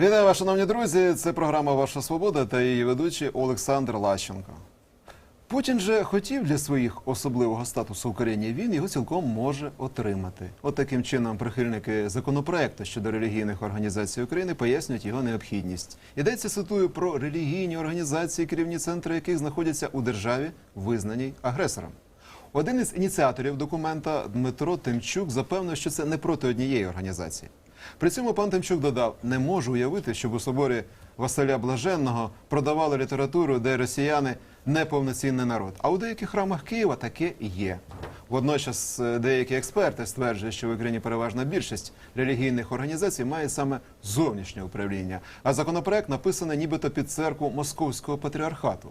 Вітаю вас, шановні друзі. Це програма Ваша Свобода та її ведучий Олександр Лащенко. Путін же хотів для своїх особливого статусу Україні. Він його цілком може отримати. От таким чином прихильники законопроекту щодо релігійних організацій України пояснюють його необхідність. Йдеться цитую про релігійні організації, керівні центри яких знаходяться у державі, визнаній агресором. Один із ініціаторів документа Дмитро Тимчук запевнив, що це не проти однієї організації. При цьому пан Тимчук додав: не можу уявити, щоб у соборі Василя Блаженного продавали літературу, де росіяни неповноцінний народ. А у деяких храмах Києва таке є. Водночас е, деякі експерти стверджують, що в Україні переважна більшість релігійних організацій має саме зовнішнє управління. А законопроект написаний нібито під церкву Московського патріархату.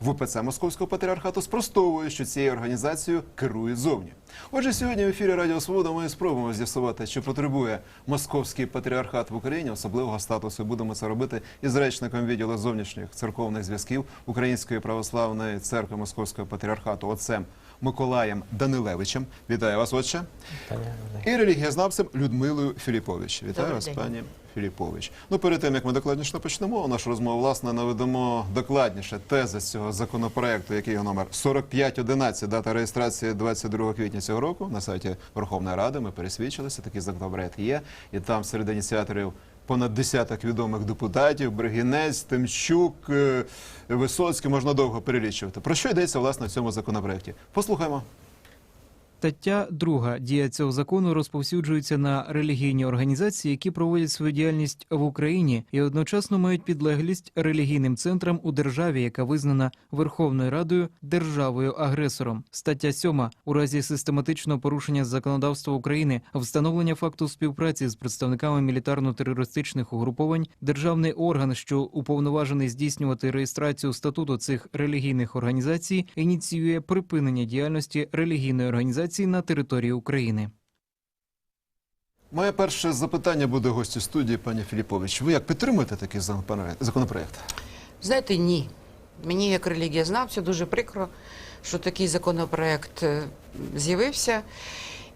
В УПЦ Московського патріархату спростовує, що цією організацією керують зовні. Отже, сьогодні в ефірі Радіо Свобода ми спробуємо з'ясувати, чи потребує московський патріархат в Україні особливого статусу. Будемо це робити із речником відділу зовнішніх церковних зв'язків Української православної церкви Московського патріархату отцем Миколаєм Данилевичем. Вітаю вас, отче. І релігієзнавцем Людмилою Філіпович. Вітаю Добрий вас, день. пані Філіпович. Ну, перед тим як ми докладніше почнемо нашу розмову, власне, наведемо докладніше тези з цього законопроекту, який його номер 4511, дата реєстрації 22 квітня цього року на сайті Верховної Ради. Ми пересвідчилися. Такий законопроект є, і там серед ініціаторів. Понад десяток відомих депутатів, Бригінець, Тимчук, е, Висоцький, можна довго перелічувати. Про що йдеться власне в цьому законопроекті? Послухаймо. Стаття 2. Дія цього закону розповсюджується на релігійні організації, які проводять свою діяльність в Україні і одночасно мають підлеглість релігійним центрам у державі, яка визнана Верховною Радою державою агресором. Стаття 7. У разі систематичного порушення законодавства України, встановлення факту співпраці з представниками мілітарно-терористичних угруповань, державний орган, що уповноважений здійснювати реєстрацію статуту цих релігійних організацій, ініціює припинення діяльності релігійної організації на території України. Моє перше запитання буде гості студії, пані Філіпович. Ви як підтримуєте такий законопроект-? Знаєте, ні. Мені як релігієзнавцю дуже прикро, що такий законопроект е, з'явився.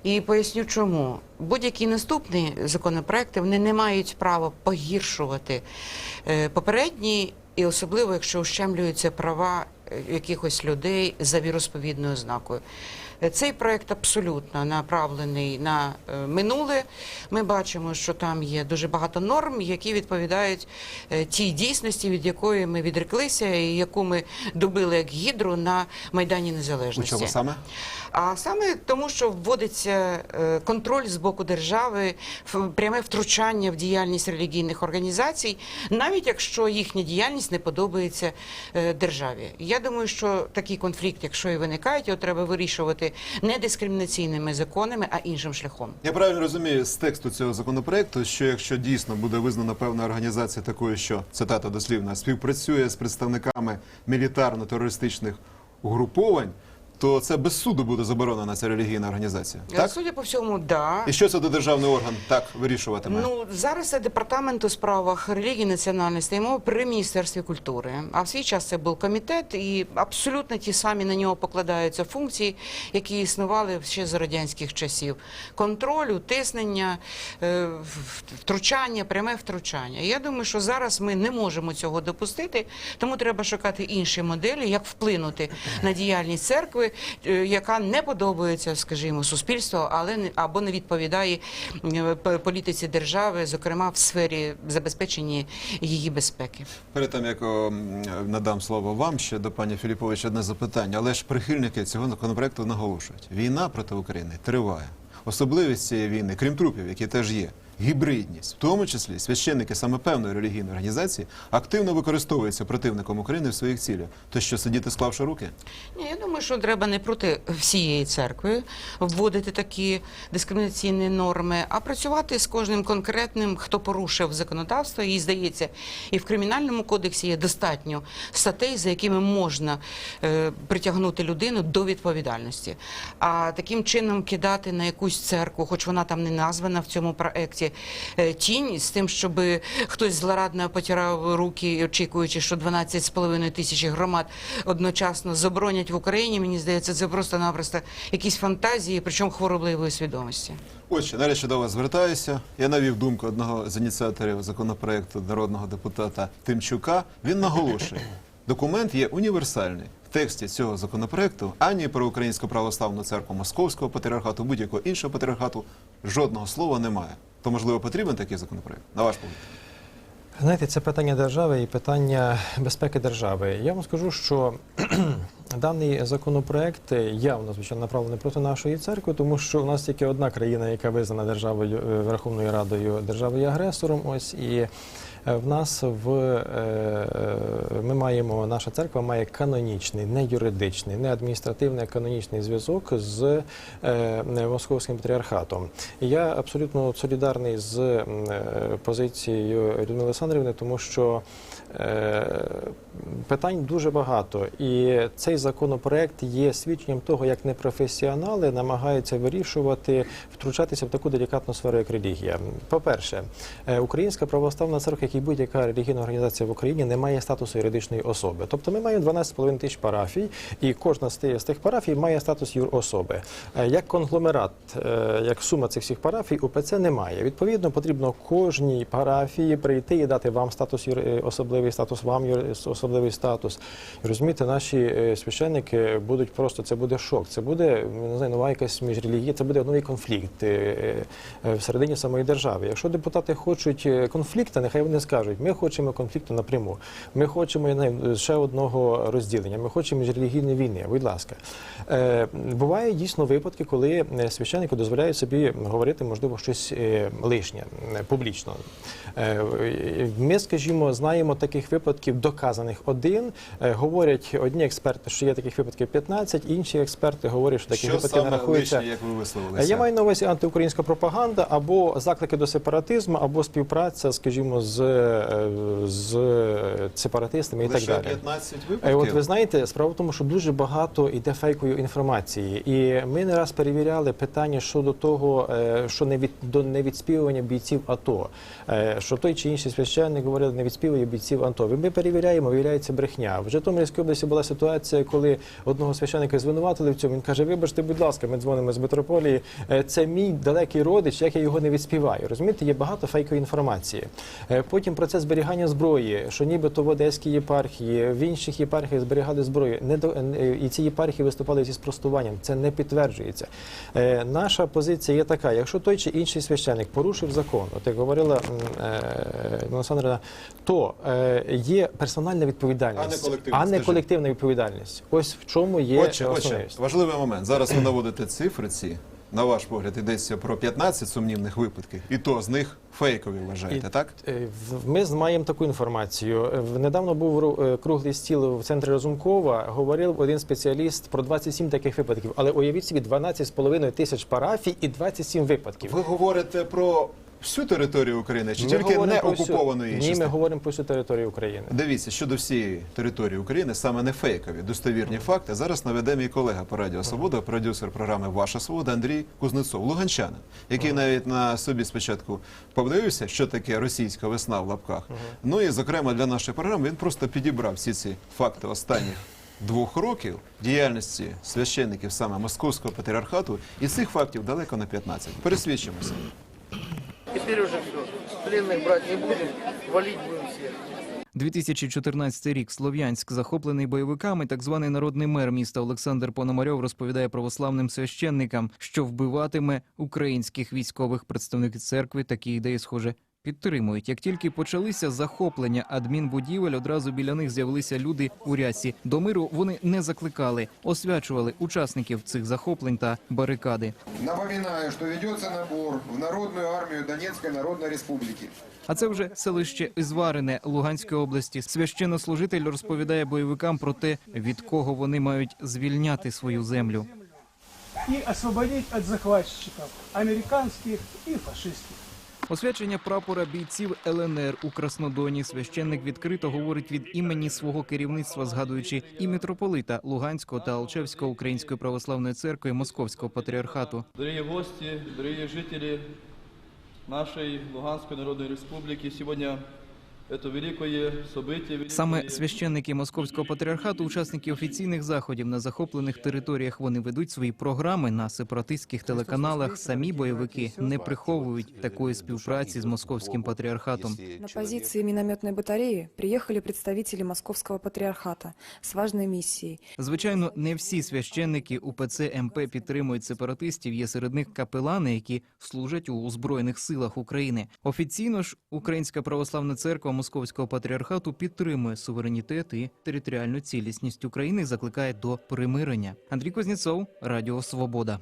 І поясню, чому будь-які наступні законопроекти вони не мають права погіршувати е, попередні, і особливо якщо ущемлюються права е, якихось людей за віросповідною ознакою. Цей проект абсолютно направлений на е, минуле. Ми бачимо, що там є дуже багато норм, які відповідають е, тій дійсності, від якої ми відреклися, і яку ми добили як гідру на майдані У Незалежності. чому саме? А саме тому, що вводиться е, контроль з боку держави, пряме втручання в діяльність релігійних організацій, навіть якщо їхня діяльність не подобається державі. Я думаю, що такий конфлікт, якщо і виникає, його треба вирішувати не дискримінаційними законами, а іншим шляхом. Я правильно розумію з тексту цього законопроекту, що якщо дійсно буде визнана певна організація такою, що цитата дослівна співпрацює з представниками мілітарно-терористичних угруповань, то це без суду буде заборонена ця релігійна організація. Е, Так? Судя по всьому, да. І що це до державний орган так вирішуватиме? Ну зараз це департамент у справах релігії національності і мови при міністерстві культури. А в свій час це був комітет, і абсолютно ті самі на нього покладаються функції, які існували ще за радянських часів: контроль, утиснення, е, втручання, пряме втручання. Я думаю, що зараз ми не можемо цього допустити, тому треба шукати інші моделі, як вплинути на діяльність церкви, е, яка не подобається, скажімо, суспільству, але або не відповідає е, політиці держави, зокрема в сфері забезпечення її безпеки. Перед тим як надам слово вам ще до пані Філіпович одне запитання, але ж прихильники цього законопроекту наголошують: війна проти України триває. Особливість цієї війни, крім трупів, які теж є, гібридність, в тому числі священники саме певної релігійної організації, активно використовуються противником України в своїх цілях. То що сидіти, склавши руки? Ні, я думаю, що треба не проти всієї церкви вводити такі дискримінаційні норми, а працювати з кожним конкретним, хто порушив законодавство. І здається, і в кримінальному кодексі є достатньо статей, за якими можна е, притягнути людину до відповідальності. А таким чином кидати на якусь церкву, хоч вона там не названа в цьому проекті, бачити е, тінь з тим, щоб хтось злорадно потирав руки, очікуючи, що 12,5 тисяч громад одночасно заборонять в Україні. Мені здається, це просто-напросто якісь фантазії, причому хворобливої свідомості. Отже, нарешті до вас звертаюся. Я навів думку одного з ініціаторів законопроекту народного депутата Тимчука. Він наголошує, документ є універсальний. В тексті цього законопроекту ані про Українську православну церкву Московського патріархату, будь-якого іншого патріархату жодного слова немає. То можливо потрібен такий законопроект? На ваш погляд? Знаєте, це питання держави і питання безпеки держави. Я вам скажу, що даний законопроект явно звичайно направлений проти нашої церкви, тому що у нас тільки одна країна, яка визнана державою е, Верховною Радою державою агресором. Ось і в нас в е, е, ми маємо наша церква має канонічний, не юридичний, не адміністративний, а канонічний зв'язок з е, московським патріархатом. Я абсолютно солідарний з е, позицією Людмили Олександрівни, тому що е, питань дуже багато, і цей законопроект є свідченням того, як непрофесіонали намагаються вирішувати, втручатися в таку делікатну сферу, як релігія. По-перше, е, Українська православна церква, і будь-яка релігійна організація в Україні, не має статусу юридичної особи. Тобто ми маємо 12,5 тисяч парафій, і кожна з тих, парафій має статус юрособи. Е, Як конгломерат, е, як сума цих всіх парафій, УПЦ немає. Відповідно, потрібно кожній парафії прийти і дати вам статус е, особливий статус, вам особливий статус. Розумієте, наші священники будуть просто це буде шок. Це буде не знаю, нова якась міжрелігія, це буде новий конфлікт всередині самої держави. Якщо депутати хочуть конфлікту, нехай вони скажуть: ми хочемо конфлікту напряму. Ми хочемо ще одного розділення. Ми хочемо міжрелігійної війни. Будь ласка, е, буває дійсно випадки, коли е, священники дозволяють собі говорити, можливо, щось е, лишнє публічно. Ми, скажімо, знаємо таких випадків доказаних один. Говорять одні експерти, що є таких випадків 15, інші експерти говорять, що такі Що випадки не саме рахуються. лишнє, як ви висловилися? Я маю на увазі антиукраїнська пропаганда або заклики до сепаратизму, або співпраця, скажімо, з, з сепаратистами і Лише так далі. 15 Е, випадків? От ви знаєте, справа в тому, що дуже багато йде фейкової інформації, і ми не раз перевіряли питання щодо того, е, що не від до невідспівування бійців АТО, е, що той чи інший священник говорив, не відспівує бійців АТО. Ми перевіряємо, виявляється брехня. В Житомирській області була ситуація, коли одного священника звинуватили в цьому. Він каже: Вибачте, будь ласка, ми дзвонимо з митрополії. е, Це мій далекий родич, як я його не відспіваю. Розумієте, є багато фейкової інформації. Е, Потім процес зберігання зброї, що нібито в Одеській єпархії, в інших єпархіях зберігали зброю. Не до е, і ці єпархії виступали зі спростуванням. Це не підтверджується. Е, Наша позиція є така: якщо той чи інший священик порушив закон, от як говорила е, Олександра, то е, є персональна відповідальність, А не колективна, відповідальність. Ось в чому є основний. важливий момент. Зараз ви наводите цифри ці. На ваш погляд, йдеться про 15 сумнівних випадків, і то з них фейкові вважаєте, І- так? Е, Ми маємо таку інформацію. Е, Недавно був е, круглий стіл в центрі Розумкова. Говорив один спеціаліст про 27 таких випадків. Але уявіть собі 12,5 тисяч парафій і 27 випадків. Ви говорите про всю територію України чи Ми тільки не про всю- окупованої Ні, ми говоримо про всю територію України. Дивіться, щодо всієї території України, саме не фейкові, достовірні факти. Зараз наведе мій колега по Радіо Свобода, продюсер програми Ваша Свобода Андрій Кузнецов, луганчанин, який навіть на собі спочатку подивився, що таке російська весна в лапках. Ну і зокрема для нашої програми він просто підібрав всі ці факти останніх. Двох років діяльності священників саме московського патріархату, і цих фактів далеко на 15. Пересвідчимося. Теперь уже все. Пленных брать не будем, валить будем всех. 2014 рік Слов'янськ, захоплений бойовиками, так званий народний мер міста Олександр Пономарьов розповідає православним священникам, що вбиватиме українських військових представників церкви. Такі ідеї, схоже, підтримують. Як тільки почалися захоплення адмінбудівель, одразу біля них з'явилися люди у рясі. До миру вони не закликали, освячували учасників цих захоплень та барикади. Напоминаю, что ведется набор в Народную армию Донецкой Народной Республики. А це вже селище Ізварине Луганської області. Священнослужитель розповідає бойовикам про те, від кого вони мають звільняти свою землю. и освободить от захватчиков американских и фашистских. Освячення прапора бійців ЛНР у Краснодоні священник відкрито говорить від імені свого керівництва, згадуючи і митрополита Луганського та Алчевського Української православної церкви Московського патріархату. Дорогі гості, дорогі жителі нашої Луганської народної республіки. Сегодня Саме священники московського патріархату, учасники офіційних заходів на захоплених територіях, вони ведуть свої програми на сепаратистських телеканалах. Самі бойовики не приховують такої співпраці з московським патріархатом. На позиции минометной батареи приехали представители Московского патриархата с важной миссией. Звичайно, не всі священники УПЦ МП підтримують сепаратистів. Є серед них капелани, які служать у збройних силах України. Офіційно ж Українська православна церква Московського патріархату підтримує суверенітет і територіальну цілісність України. і Закликає до примирення. Андрій Кузнєцов, Радіо Свобода.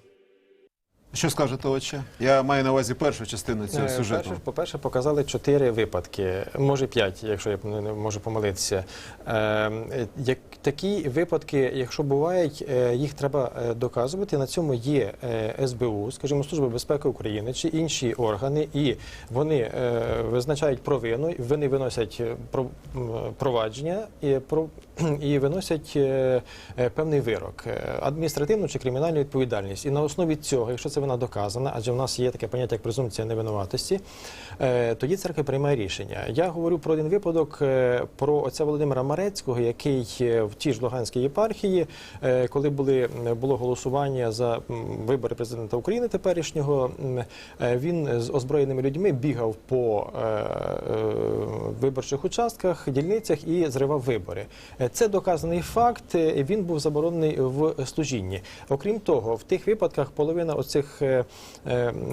Що скажете, отче? Я маю на увазі першу частину цього Е, сюжету. перше- По-перше, показали чотири випадки, може п'ять, якщо я не, можу помилитися. Е, як, такі випадки, якщо бувають, е, їх треба доказувати. На цьому є СБУ, скажімо, Служба безпеки України чи інші органи, і вони визначають провину, вони виносять про- провадження і, про, і виносять е, е, певний вирок, е, адміністративну чи кримінальну відповідальність. І на основі цього, якщо це вона доказана, адже в нас є таке поняття як презумпція невинуватості, тоді церква приймає рішення. Я говорю про один випадок про отця Володимира Марецького, який в тій ж Луганській єпархії, коли були було голосування за вибори президента України теперішнього, він з озброєними людьми бігав по виборчих участках, дільницях і зривав вибори. Е, Це доказаний факт. е, Він був заборонений в служінні. Окрім того, в тих випадках половина оцих е,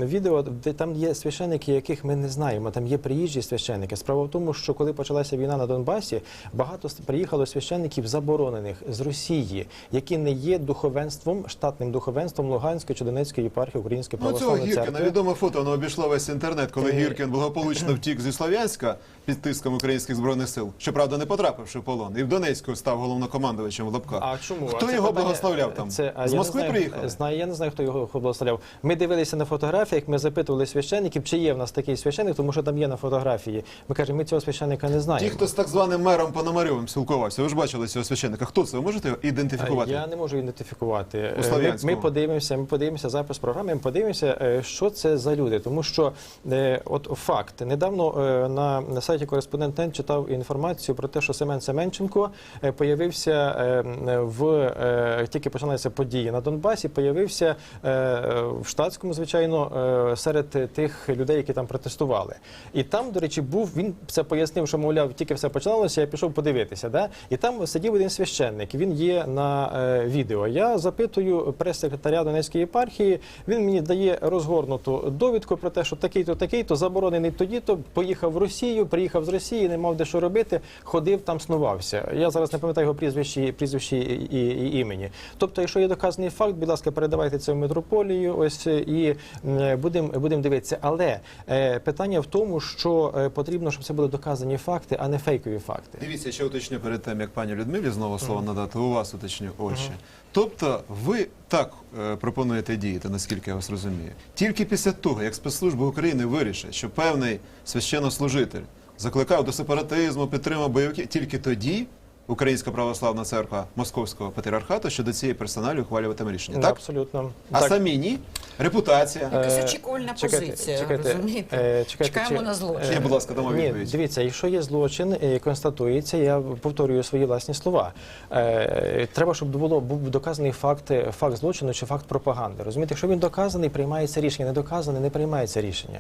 відео, де там є священики, яких ми не знаємо. Там є приїжджі священики. Справа в тому, що коли почалася війна на Донбасі, багато приїхало священників заборонених з Росії, які не є духовенством, штатним духовенством Луганської чи Донецької єпархії Української Ну, цього православної Гіркіна церкви. відоме фото, воно обійшло весь інтернет, коли. Гіркін благополучно втік зі Слов'янська під тиском українських збройних сил, щоправда, не потрапивши в полон. І в Донецьку став головнокомандувачем в лапках. А чому? Хто А його питання- благословляв там? Це, а З Москви знаю, приїхали? Знаю, я не знаю, хто його благословляв. Ми дивилися на фотографіях, ми запитували священників, чи є в нас такий священник, тому що там є на фотографії. Ми кажемо, ми цього священника не знаємо. Ті, хто з так званим мером Пономарьовим спілкувався, ви ж бачили цього священника. Хто це? Ви можете ідентифікувати? Я не можу ідентифікувати. У Е, Ми, ми подивимося, ми подивимося запис програми, ми подивимося, е, що це за люди. Тому що е, от факт недавно е, на, на сайті кореспондент читав інформацію про те, що Семен Семенченко е, появився е, в е, тільки починалися події на Донбасі. Появився е, в штатському, звичайно, е, серед тих людей, які там протестували. І там, до речі, був він це пояснив, що мовляв, тільки все починалося. Я пішов подивитися. Да? І там сидів один священник. Він є на е, відео. Я запитую прес-секретаря Донецької єпархії. Він мені дає розгорнуту довідку про те, що такий-то, такий-то заборонений тоді-то. Поїхав в Росію, приїхав з Росії, не мав де що робити. Ходив там, снувався. Я зараз не пам'ятаю його прізвище, прізвище і, і, і імені. Тобто, якщо є доказаний факт, будь ласка, передавайте це в митрополію. Ось і будемо будем дивитися. Але е, питання в тому, що е, потрібно, щоб це були доказані факти, а не фейкові факти. Дивіться, ще уточню перед тим, як пані Людмилі знову слово надати. У вас уточню очі. Тобто, ви так е, пропонуєте діяти, наскільки я вас розумію, тільки після того, як спецслужби України вирішать, що певний священнослужитель закликав до сепаратизму, підтримав бойовиків, тільки тоді Українська православна церква Московського патріархату щодо цієї персоналі ухвалюватиме рішення. Так? Абсолютно. А Так. самі ні? Репутація. Якась Е, очікувальна чекайте, позиція, чекайте, розумієте? е, чекайте, Чекаємо чи- на злочин. Ні, будь ласка, дамо Ні, відповідь. дивіться, якщо є злочин, е, констатується, я повторюю свої власні слова. Е, треба, щоб було був доказаний факт, е, факт злочину чи факт пропаганди. Розумієте, якщо він доказаний, приймається рішення. Не доказаний, не приймається рішення.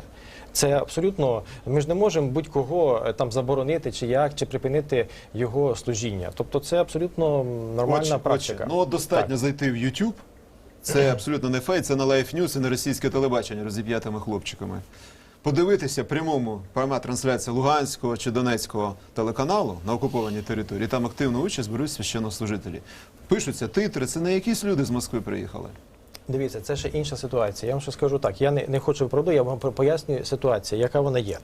Це абсолютно. Ми ж не можемо будь-кого е, там заборонити чи як, чи припинити його служіння. Тобто, це абсолютно нормальна Отже, практика. отже, Ну, от достатньо Так. зайти в YouTube. Це абсолютно не фейк, це на Life News і на російське телебачення розіп'ятими хлопчиками. Подивитися прямому пряма трансляція Луганського чи Донецького телеканалу на окупованій території. Там активну участь беруть священнослужителі. Пишуться титри, це не якісь люди з Москви приїхали. Дивіться, це ще інша ситуація. Я вам ще скажу так. Я не, не хочу вправду, я вам пояснюю ситуацію, яка вона є.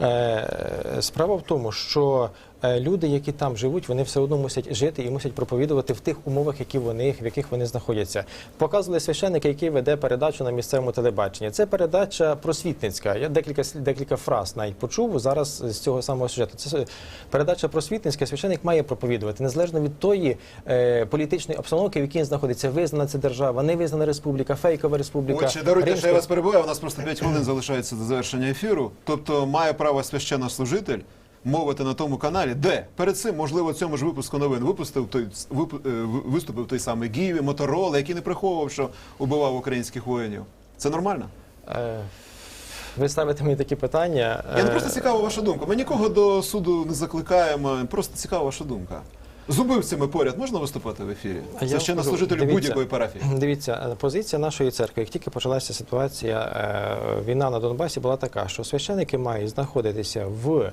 Е, справа в тому, що люди, які там живуть, вони все одно мусять жити і мусять проповідувати в тих умовах, які вони в яких вони знаходяться. Показували священника, який веде передачу на місцевому телебаченні. Це передача просвітницька. Я декілька декілька фраз навіть почув зараз з цього самого сюжету. Це передача просвітницька. Священник має проповідувати незалежно від тої е, політичної обстановки, в якій він знаходиться. Визнана це держава, не визнана республіка, фейкова республіка. Отже, даруйте, що я вас перебуваю. У нас просто 5 хвилин залишається до завершення ефіру. Тобто має право священнослужитель мовити на тому каналі, де перед цим, можливо, цьому ж випуску новин випустив той вип- е, виступив той самий Гіві, Моторола, який не приховував, що убивав українських воїнів. Це нормально? Е, Ви ставите мені такі питання. Я не Е, просто цікава ваша думка. Ми нікого до суду не закликаємо. Просто цікава ваша думка. З убивцями поряд можна виступати в ефірі? А я вам Священнослужителю скажу, будь-якої парафії. Дивіться, позиція нашої церкви, як тільки почалася ситуація, війна на Донбасі була така, що священики мають знаходитися в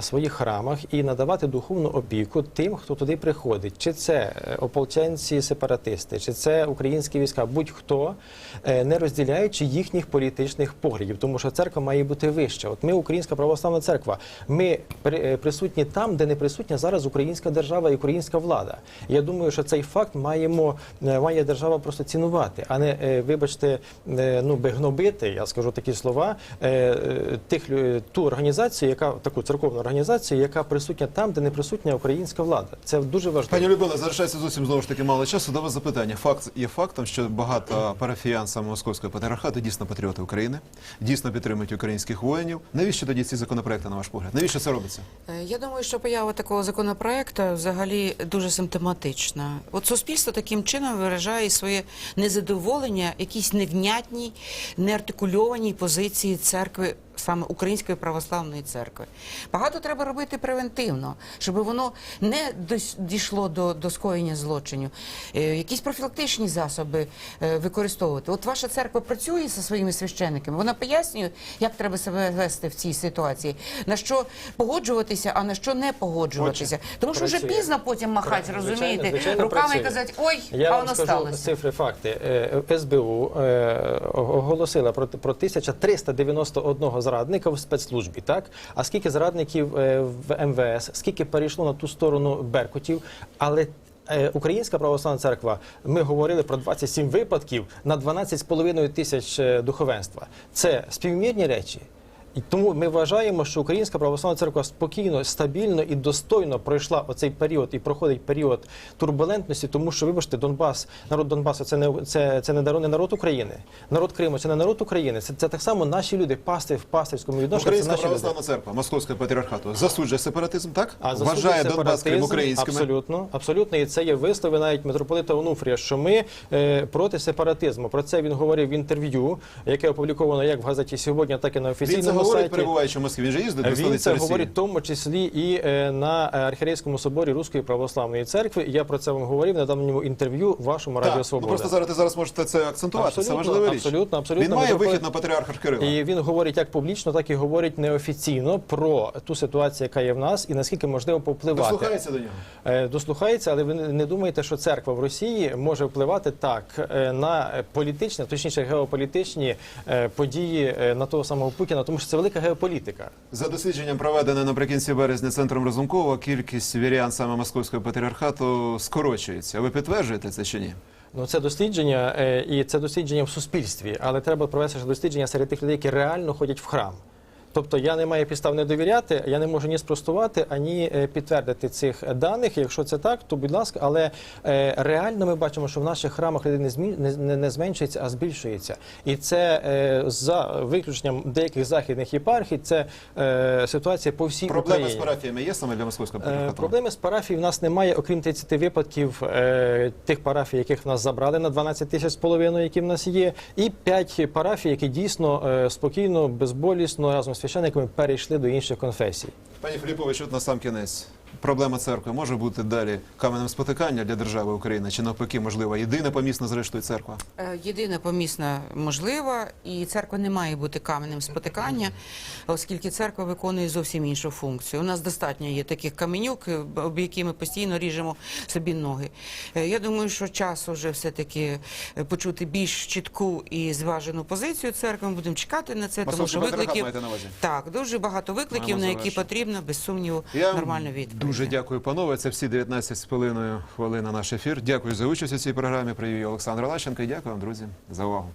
своїх храмах і надавати духовну опіку тим, хто туди приходить. Чи це е, ополченці, сепаратисти, чи це українські війська, будь-хто, е, не розділяючи їхніх політичних поглядів, тому що церква має бути вища. От ми, Українська православна церква, ми при- е, присутні там, де не присутня зараз українська держава і українська влада. Я думаю, що цей факт маємо е, має держава просто цінувати, а не е, вибачте, е, ну би гнобити. Я скажу такі слова. е, е, Тих ту організацію, яка таку церковну організацію, яка присутня там, де не присутня українська влада. Це дуже важливо. Пані Любила, залишається зовсім знову ж таки мало часу. До вас запитання. Факт є фактом, що багато парафіян саме московського патріархату дійсно патріоти України, дійсно підтримують українських воїнів. Навіщо тоді ці законопроекти, на ваш погляд? Навіщо це робиться? Е, Я думаю, що поява такого законопроекту взагалі дуже симптоматична. От суспільство таким чином виражає своє незадоволення, якісь невнятній, неартикульованій позиції церкви. Саме Української православної церкви багато треба робити превентивно, щоб воно не дійшло до, до скоєння злочинів. Е, якісь профілактичні засоби е, використовувати. От ваша церква працює зі своїми священниками. Вона пояснює, як треба себе вести в цій ситуації, на що погоджуватися, а на що не погоджуватися. Тому що вже пізно потім махати, розумієте, звичайно, руками працює. і казати, ой, Я а воно скажу сталося. цифри, факти. Е, СБУ е, оголосила про, про 1391 зрадника в спецслужбі, так? А скільки зрадників е, в МВС, скільки перейшло на ту сторону Беркутів, але е, Українська православна церква, ми говорили про 27 випадків на 12,5 тисяч е, духовенства. Це співмірні речі. І тому ми вважаємо, що Українська православна церква спокійно, стабільно і достойно пройшла оцей період і проходить період турбулентності, тому що, вибачте, Донбас, народ Донбасу це не це, це не народ, не народ України. Народ Криму це не народ України. Це, це так само наші люди, пастир в пастирському відношенні. Це Українська наші люди. православна церква Московського патріархату засуджує сепаратизм, так? А Вважає Донбас Крим сепаратизм українськими. Абсолютно, абсолютно. І це є вислови навіть митрополита Онуфрія, що ми е, проти сепаратизму. Про це він говорив в інтерв'ю, яке опубліковано як в газеті сьогодні, так і на офіційному говорить, перебуваючи в Москві. Він же їздить до Він це говорить в тому числі і е, на архірейському соборі Руської православної церкви. Я про це вам говорив на давньому інтерв'ю в вашому Радіо ну просто зараз ти зараз можете це акцентувати. це важлива річ. абсолютно, абсолютно. Він має вихід на патріарха Кирила. І він говорить як публічно, так і говорить неофіційно про ту ситуацію, яка є в нас, і наскільки можливо повпливати. Дослухається до нього. Е, Дослухається, але ви не думаєте, що церква в Росії може впливати так е, на політичні, точніше геополітичні події на того самого Путіна, тому що це велика геополітика. За дослідженням, проведене наприкінці березня центром Розумкова, кількість вірян саме московського патріархату скорочується. Ви підтверджуєте це чи ні? Ну, це дослідження, е, і це дослідження в суспільстві, але треба провести ще дослідження серед тих людей, які реально ходять в храм. Тобто я не маю підстав не довіряти, я не можу ні спростувати, ані е, підтвердити цих даних. Якщо це так, то будь ласка, але е, реально ми бачимо, що в наших храмах людей не, змі... не, не, зменшується, а збільшується. І це е, за виключенням деяких західних єпархій, це ситуація по всій Проблеми з парафіями є саме для московського Е. Проблеми з парафій в нас немає, окрім 30 випадків тих парафій, яких в нас забрали на 12 тисяч з половиною, які в нас є, і 5 парафій, які дійсно спокійно, безболісно разом з священниками перейшли до інших конфесій. Пані Філіпович, от на сам кінець. Проблема церкви може бути далі каменем спотикання для держави України, чи навпаки, можливо, єдина помісна зрештою церква? Е, Єдина помісна можлива, і церква не має бути каменем спотикання, оскільки церква виконує зовсім іншу функцію. У нас достатньо є таких каменюк, е, об які ми постійно ріжемо собі ноги. Е, Я думаю, що час уже все-таки е, почути більш чітку і зважену позицію церкви. Ми будемо чекати на це, тому що викликів маєте на увазі? так дуже багато викликів, Маємо на які завершити. потрібно без сумніву Я нормально відповідь. Дуже дякую, панове. Це всі 19 з хвилиною хвилин на наш ефір. Дякую за участь у цій програмі. Привію Олександр Лащенко і дякую вам, друзі, за увагу.